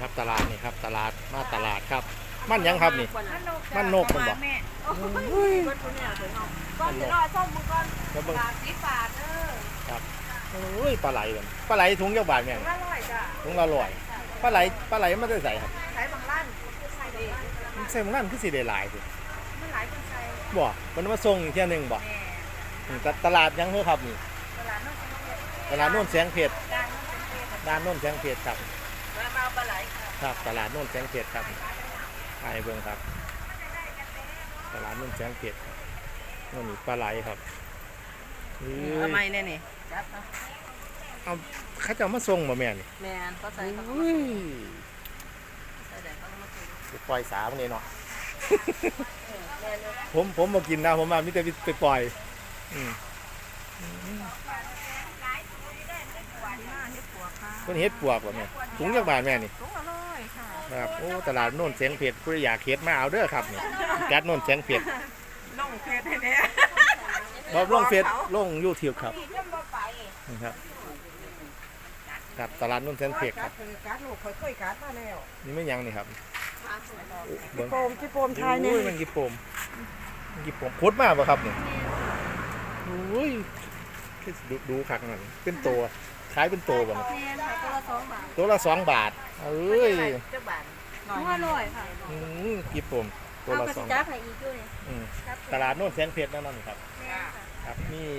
ครับตลาดนี่ครับตลาดมาตลาดครับ มันหยังครับนี่ มันนกมันบ่แม่เฮ้ยก้อนจะรอส้มมือก้อนแล้วเบิ่งปากสีฝาดเด้อโอ้ยปลาไหลกันปลาไหลถุงยาบาทแม่งอร่อยจ้ะถุงละร้อยปลาไหลปลาไหลมันได้ใส่ครับใช้บางร้านใส่เด็กมันใส่มันนั่นคือสิได้หลายสิมันหลายคนใส่บ่มันมาส่งอีกเที่ยหนึงบ่แม่อืมตตลาดยังเฮ้อครับนี่ตลาดน้องจังหวัดตลาดโน่นแสงเพชรด้านน้องจังหวัดด้านโน่นแสงเพชรครับ ค่ะครับตลาดโน่นแสงเพชรครับไปเบิ่งครับ ตลาดโน่นแสงเพชรครับโน่นนี่ปลาไหลครับเฮ้ยทำไมเนี่ยนี่จับนะเอาเขาจะเอามาส่งบ่แม่นี่แม่นก็ใส่เขาเฮ้ยใส่แดงเขามากินไปปล่อยสาพวกนี้เนาะแม่นเลยผมผมมากินนะผมมามิแต่ไปปล่อยอืมหน้าเฮ็ดปัวค่ะเพิ่นเฮ็ดปวกบ่แม่ถุงจักบาทแม่นี่ถุงอร่อยค่ะ ครับโอ้ตลาดโน่นแสงเพชรผู้ใดอยากเฮ็ดมาเอาเด้อครับนี่กัดโน่นแสงเพชรน้องเพชรให้เนี่ยบ่ลงเฟซลง YouTube ครับพี่จำบ่ไปนี่ครับครับตลาดโน่นแสงเพชรครับการ์ดลูกเคยเคยการ์ดมาแล้วนี่ไม่ยังนี่ครับเบิ่งโปมที่โปมไทยเนี่ยโอ้ยมันกี่โปมมันกี่โปมโคตรมากป่ะครับนี่โอ้ยคือดูดูคักนั่นเป็นตัวขายเป็นตัวบ่เนี่ยแม่นค่ะตัวละสองบาทตัวละสองบาทเอ้ยเจ้าบาทหัวอร่อยค่ะอืมกี่โปมตัวเอาละกระสองจ้าไข่อีกด้วยเนี่ยอืมครับตลาดโน่นแสงเพชรนั่นนั่นครับ แม่ค่ะครับนี่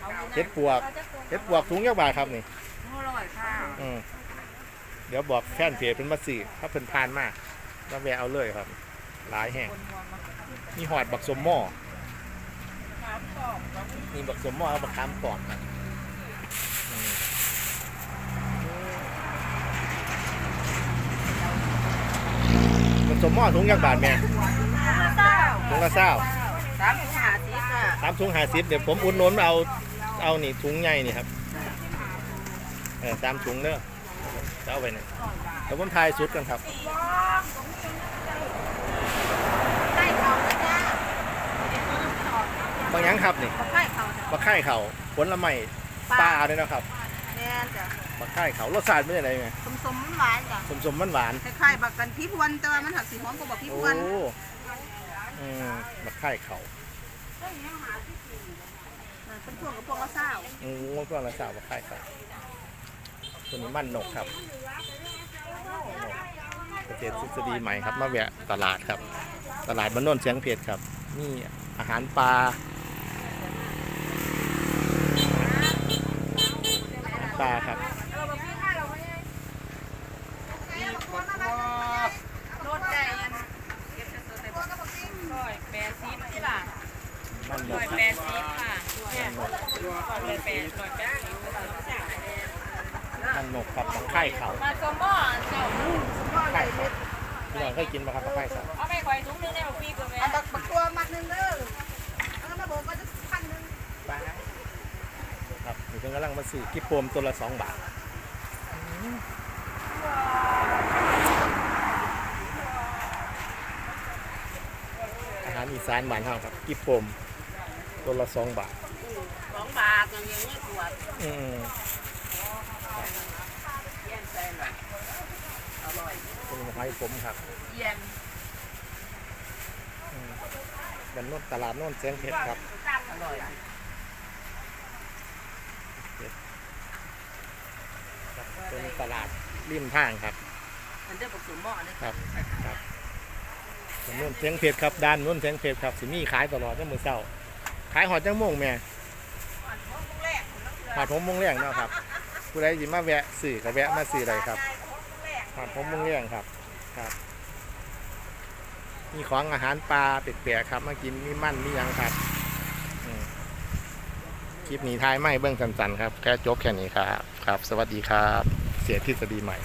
เอาเฮ็ดปวกเราจะปรุงเฮ็ดปวกถุงยักบาทครับนี่อร่อยค่ะอืมเดี๋ยวบอกแฟนเพจเป็นมาสื่อถ้าเพิ่นผ่านมามาแวะเอาเลยครับ หลายแห่งมีหอดบักสมหม้อมีบักสมหม้อเอาบักคามก่อนครับอืมบัก สมหม้อถุงยักบาทแม่เต้าถุงละเศร้าสามถุงหาสิบอะสามถุงห้าสิบเดี๋ยวผมอุดหนุนเอาเอานี่ถุงใหญ่นี่ครับเออสามถุงเด้อจะเอาไปเนี่ยเดี๋ยวผมทายสุดกันครับได้เขาแล้วจ้าบางหยังครับนี่เขาให้เขาจ้ะบักไข่เขาผลไม้ปลาด้วยนะครับแม่นจ้ะ บักไข่เขารสชาติเป็นยังไงไงสมสมหวานจ้ะสมสมมันหวานคล้ายๆบักกันพี่พวนแต่ว่ามันหักสีหอมกว่าบักพี่โอ้พวนอืมบักไข่เขาเป็นพวกกับพวกละเศร้าโอ้พวกละสาวบักไข่เขาตัวนี้มันนกครับเกษตรทฤษฎีใหม่ครับมาแวะตลาดครับ ตลาดบ้านโนนเชียงเพชรครับ นี่อาหารปลาปลาครับ โลดใจยันเก็บเสื้อในบ่ร้อยแปดสิบที่ล่ะ มันน ร้อยครับแปดสิบค่ะเนี่ยร้อยแปดร้อยแปดมันหนกครับบักไข่เขามาสมบ่อเจ้าไข่เขาพี่น้องเคยกินไหมครับบักไข่เขาเอาไปข่อยถุงนึงได้บอกพี่ก่อนไหมบักบักตัวมัดหนึ่งเด้อเอามาบอกว่าจะพันหนึ่งปลาครับนี่เพิ่งกำลังมาซื้อกิ๊บโปมตัวละสองบาทอาหารอีสานบ้านเฮาครับกิ๊บโปม ตัวละสองบาทสองบาทอย่างนี้ขวดอืมเยี่ยมใจหน่อยอร่อยเป็นหอยผมครับเยี่ยมอืมวันโน้นตลาดโน้นเสียงเพชรครับอร่อยครับเป็นตลาดริมทางครับมันจะผสมหม้อเลยครับครับวันโน้นเสียงเพชรครับด้านโน้นเสียงเพชรครับสิมีขายตลอดตั้งมือเช้า ขายหอดจังโมงแม่แรกหอดผมโมงแรงเนาะครับผู้ใดสิมาแวะสื่อก็แวะมาสื่อเลยครับหอดผมโมงแรงครับครับมีของอาหารปลาเปียกๆครับมากินมีมันมีหยังครับอืมคลิปนี้ท้ายไม่เบื้องสันๆครับแค่จบแค่นี้ครับครับ สวัสดีครับ เสียทฤษฎีใหม่